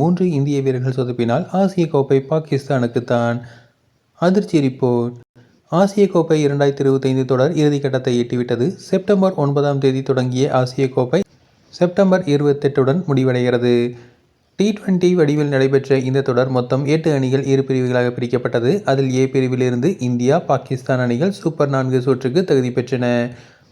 மூன்று இந்திய வீரர்கள் சொதப்பினால் ஆசிய கோப்பை பாகிஸ்தானுக்குத்தான். அதிர்ச்சி ரிப்போர்ட் ஆசிய கோப்பை இரண்டாயிரத்தி இருபத்தைந்து தொடர் இறுதிக்கட்டத்தை எட்டிவிட்டது. செப்டம்பர் ஒன்பதாம் தேதி தொடங்கிய ஆசிய கோப்பை செப்டம்பர் இருபத்தெட்டுடன் முடிவடைகிறது. டி டுவெண்டி வடிவில் நடைபெற்ற இந்த தொடர் மொத்தம் எட்டு அணிகள் இரு பிரிவுகளாக பிரிக்கப்பட்டது. அதில் ஏ பிரிவிலிருந்து இந்தியா பாகிஸ்தான் அணிகள் சூப்பர் நான்கு சுற்றுக்கு தகுதி பெற்றன.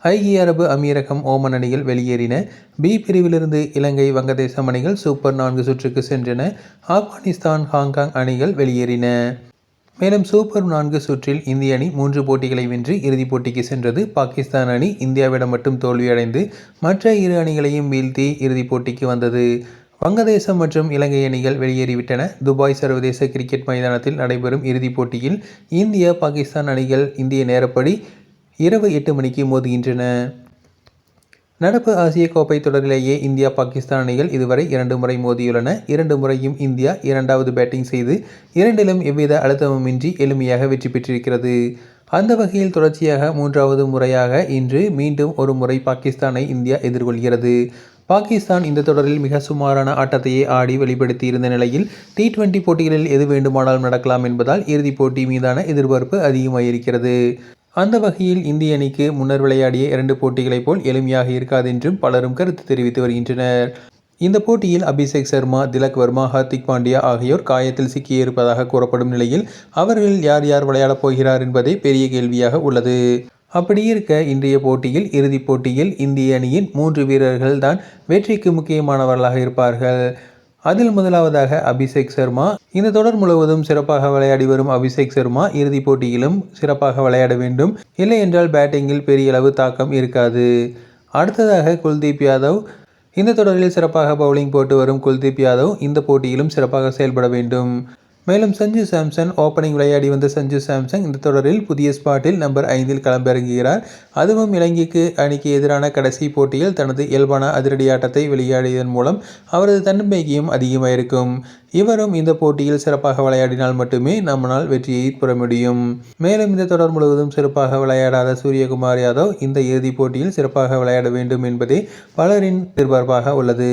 ஐக்கிய அரபு அமீரகம் ஓமன் அணிகள் வெளியேறின. பி பிரிவிலிருந்து இலங்கை வங்கதேசம் அணிகள் சூப்பர் நான்கு சுற்றுக்கு சென்றன. ஆப்கானிஸ்தான் ஹாங்காங் அணிகள் வெளியேறின. மேலும் சூப்பர் நான்கு சுற்றில் இந்திய அணி மூன்று போட்டிகளை வென்று இறுதிப் போட்டிக்கு சென்றது. பாகிஸ்தான் அணி இந்தியாவிடம் மட்டும் தோல்வியடைந்து மற்ற இரு அணிகளையும் வீழ்த்தி இறுதிப் போட்டிக்கு வந்தது. வங்கதேசம் மற்றும் இலங்கை அணிகள் வெளியேறிவிட்டன. துபாய் சர்வதேச கிரிக்கெட் மைதானத்தில் நடைபெறும் இறுதிப் போட்டியில் இந்தியா பாகிஸ்தான் அணிகள் இந்திய நேரப்படி இரவு எட்டு மணிக்கு மோதுகின்றன. நடப்பு ஆசிய கோப்பை தொடரிலேயே இந்தியா பாகிஸ்தான் அணிகள் இதுவரை இரண்டு முறை மோதியுள்ளன. இரண்டு முறையும் இந்தியா இரண்டாவது பேட்டிங் செய்து இரண்டிலும் எவ்வித அழுத்தமுமின்றி எளிமையாக வெற்றி பெற்றிருக்கிறது. அந்த வகையில் தொடர்ச்சியாக மூன்றாவது முறையாக இன்று மீண்டும் ஒரு முறை பாகிஸ்தானை இந்தியா எதிர்கொள்கிறது. பாகிஸ்தான் இந்த தொடரில் மிக சுமாரான ஆட்டத்தையே ஆடி வெளிப்படுத்தி இருந்த நிலையில் டி டுவெண்டி போட்டிகளில் எது வேண்டுமானாலும் நடக்கலாம் என்பதால் இறுதிப் போட்டி மீதான எதிர்பார்ப்பு அதிகமாயிருக்கிறது. அந்த வகையில் இந்திய அணிக்கு முன்னர் விளையாடிய இரண்டு போட்டிகளைப் போல் எளிமையாக இருக்காது என்றும் பலரும் கருத்து தெரிவித்து வருகின்றனர். இந்த போட்டியில் அபிஷேக் சர்மா திலக் வர்மா ஹார்திக் பாண்டியா ஆகியோர் காயத்தில் சிக்கியிருப்பதாக கூறப்படும் நிலையில் அவர்கள் யார் யார் விளையாடப் போகிறார் என்பதே பெரிய கேள்வியாக உள்ளது. அப்படி இருக்க இன்றைய போட்டியில் இறுதிப் போட்டியில் இந்திய அணியின் மூன்று வீரர்கள் தான் வெற்றிக்கு முக்கியமானவர்களாக இருப்பார்கள். அதில் முதலாவதாக அபிஷேக் சர்மா. இந்த தொடர் முழுவதும் சிறப்பாக விளையாடி வரும் அபிஷேக் சர்மா இறுதிப் போட்டியிலும் சிறப்பாக விளையாட வேண்டும். இல்லை என்றால் பேட்டிங்கில் பெரிய அளவு தாக்கம் இருக்காது. அடுத்ததாக குல்தீப் யாதவ். இந்த தொடரில் சிறப்பாக பவுலிங் போட்டு வரும் குல்தீப் யாதவ் இந்த போட்டியிலும் சிறப்பாக செயல்பட வேண்டும். மேலும் சஞ்சு சாம்சன் ஓப்பனிங் விளையாடி வந்த சஞ்சு சாம்சன் இந்த தொடரில் புதிய ஸ்பாட்டில் நம்பர் ஐந்தில் களமிறங்குகிறார். அதுவும் இலங்கைக்கு அணிக்கு எதிரான கடைசி போட்டியில் தனது இயல்பான அதிரடி ஆட்டத்தை விளையாடியதன் மூலம் அவரது தன்னம்பிக்கையும் அதிகமாயிருக்கும். இவரும் இந்த போட்டியில் சிறப்பாக விளையாடினால் மட்டுமே நம்மளால் வெற்றியை பெற முடியும். மேலும் இந்த தொடர் முழுவதும் சிறப்பாக விளையாடாத சூரியகுமார் யாதவ் இந்த இறுதிப் போட்டியில் சிறப்பாக விளையாட வேண்டும் என்பதே பலரின் எதிர்பார்ப்பாக உள்ளது.